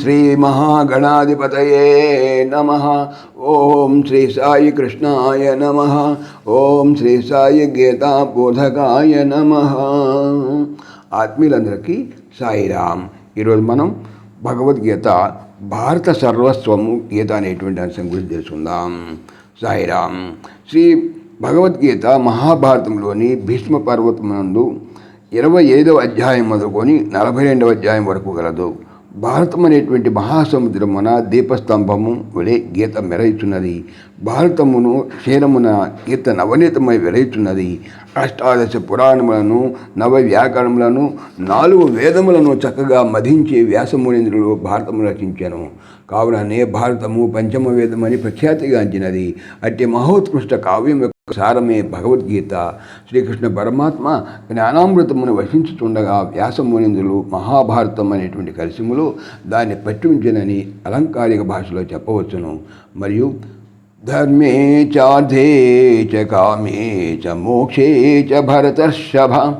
శ్రీమహాగణాధిపతయే నమ. ఓం శ్రీ సాయి కృష్ణాయ నమ. ఓం శ్రీ సాయి గీతాబోధకాయ నమ. ఆత్మీయులందరికీ సాయిరామ్. ఈరోజు మనం భగవద్గీత భారత సర్వస్వము గీత అనేటువంటి అంశం గురించి తెలుసుకుందాం. సాయిరామ్. శ్రీ భగవద్గీత మహాభారతంలోని భీష్మ పర్వతమునందు ఇరవై ఐదవ అధ్యాయం మొదలుకొని నలభై రెండవ అధ్యాయం వరకు గలదు. భారతం అనేటువంటి మహాసముద్రమున దీపస్తంభము వలె గీత మెరయిచున్నది. భారతమును క్షీణమున గీత నవనీతమై వెలయుచున్నది. అష్టాదశ పురాణములను నవ వ్యాకరణములను నాలుగు వేదములను చక్కగా మధించి వ్యాసమునేంద్రుడు భారతము రచించాను. కావుననే భారతము పంచమ వేదమని ప్రఖ్యాతిగాంచినది. అట్టి మహోత్కృష్ట కావ్యం సారమే భగవద్గీత. శ్రీకృష్ణ పరమాత్మ జ్ఞానామృతమును వశించుతుండగా వ్యాసమునిందులు మహాభారతం అనేటువంటి కలిసిములు దాన్ని పట్టించనని అలంకారిక భాషలో చెప్పవచ్చును. మరియు ధర్మే చార్థే చ కామే చ మోక్షే చ భరతర్షభ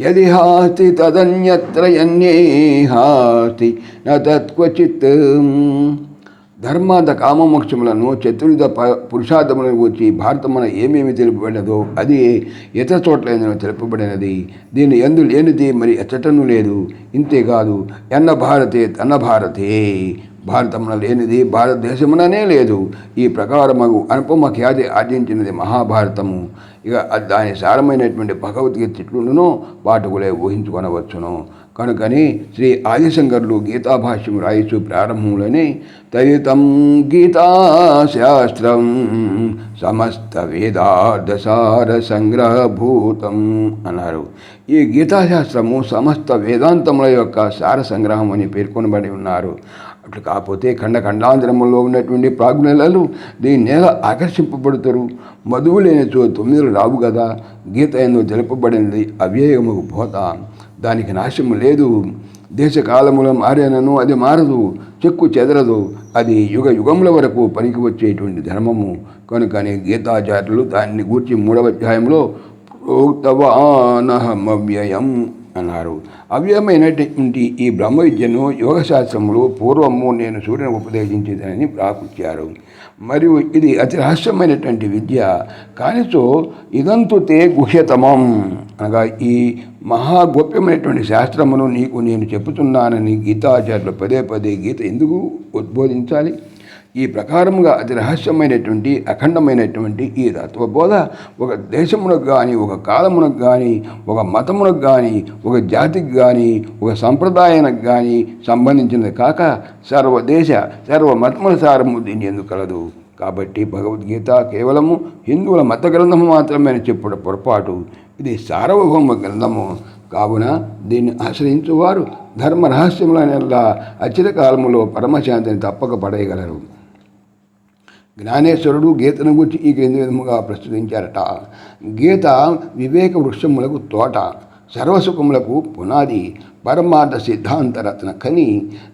యది హాస్తి తదన్యత్ర యన్యే హాస్తి న ధర్మార్థ కామమోక్షములను చతుర్థ ప పురుషార్థములను వచ్చి భారతమున ఏమేమి తెలుపబడినదో అది ఇతర చోట్ల తెలుపబడినది. దీని ఎందు లేనిది మరి ఎచ్చటను లేదు. ఇంతేకాదు ఎన్న భారతే తన భారతే. భారతమున లేనిది భారతదేశముననే లేదు. ఈ ప్రకారమగు అనుపమ ఖ్యాతి ఆర్జించినది మహాభారతము. ఇక దాని సారమైనటువంటి భగవద్గీత చెట్లును వాటికులే ఊహించుకొనవచ్చును. కనుకని శ్రీ ఆదిశంకరులు గీతాభాష్యం రాయిచు ప్రారంభంలోనే తదితం గీతాశాస్త్రం సమస్త వేదార్థసార సంగ్రహభూతం అన్నారు. ఈ గీతాశాస్త్రము సమస్త వేదాంతముల యొక్క సార సంగ్రహం అని పేర్కొనబడి ఉన్నారు. అట్లు కాకపోతే ఖండ ఖండాంతరములో ఉన్నటువంటి ప్రాజ్ఞలలు దీని నేల ఆకర్షింపబడతారు? మధువు లేని చో తొమ్మిదిలు రావు కదా గీత ఎందు తెలుపబడినది అవ్యయముకు పోత దానికి నాశము లేదు. దేశకాలముల మారేనను అది మారదు చెక్కు చెదరదు. అది యుగ యుగముల వరకు పనికి వచ్చేటువంటి ధర్మము. కనుకనే గీతాచార్యులు దాన్ని గూర్చి మూడవ అధ్యాయంలో ప్రోక్తవానహమవ్యయం అన్నారు. అవ్యయమైనటువంటి ఈ బ్రహ్మ విద్యను యోగశాస్త్రములు పూర్వము నేను సూర్యుని ఉపదేశించేదని ప్రాకుచ్చారు మరియు ఇది అతి రహస్యమైనటువంటి విద్య. కానిచో ఇదంతు తే గుహ్యతమం. అనగా ఈ మహాగోప్యమైనటువంటి శాస్త్రమును నీకు నేను చెప్పుతున్నానని గీతాచార్యులు పదే పదే గీత ఎందుకు ఉద్బోధించాలి? ఈ ప్రకారముగా అతి రహస్యమైనటువంటి అఖండమైనటువంటి ఈ తత్వబోధ ఒక దేశమునకు కానీ ఒక కాలమునకు కానీ ఒక మతమునకు కానీ ఒక జాతికి కానీ ఒక సంప్రదాయానికి కానీ సంబంధించినది కాక సర్వదేశ సర్వ మతముల సారము దీని ఎందుకు కలదు? కాబట్టి భగవద్గీత కేవలము హిందువుల మత గ్రంథము మాత్రమే అని చెప్పడం పొరపాటు. ఇది సార్వభౌమ గ్రంథము. కావున దీన్ని ఆశ్రయించువారు ధర్మ రహస్యములనల్లా అచిత కాలములో పరమశాంతిని తప్పక పడేయగలరు. జ్ఞానేశ్వరుడు గీతను గురించి ఈ క్రింది విధముగా ప్రస్తుతించారట గీత వివేక వృక్షములకు తోట సర్వసుఖములకు పునాది పరమార్థ సిద్ధాంత రత్న కని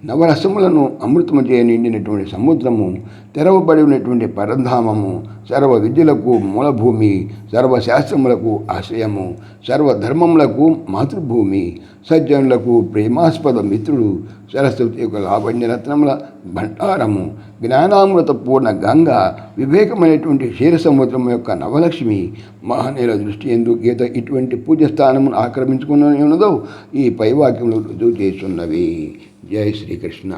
నవరసములను అమృతము చేయ నిండినటువంటి సముద్రము తెరవబడి ఉన్నటువంటి పరధామము సర్వ విద్యలకు మూలభూమి సర్వశాస్త్రములకు ఆశ్రయము సర్వధర్మములకు మాతృభూమి సజ్జనులకు ప్రేమాస్పద మిత్రుడు సరస్వతి యొక్క లావణ్యరత్నముల భండారము జ్ఞానామృత పూర్ణ గంగ వివేకమైనటువంటి క్షీరసముద్రం యొక్క నవలక్ష్మి మహనీయుల దృష్టి ఎందుకు గీత ఇటువంటి పూజ స్థానమును ఆక్రమించుకున్నదో ఈ పైవాక్య పైవాక్యములు రుజువు చేస్తున్నవి జై శ్రీకృష్ణ.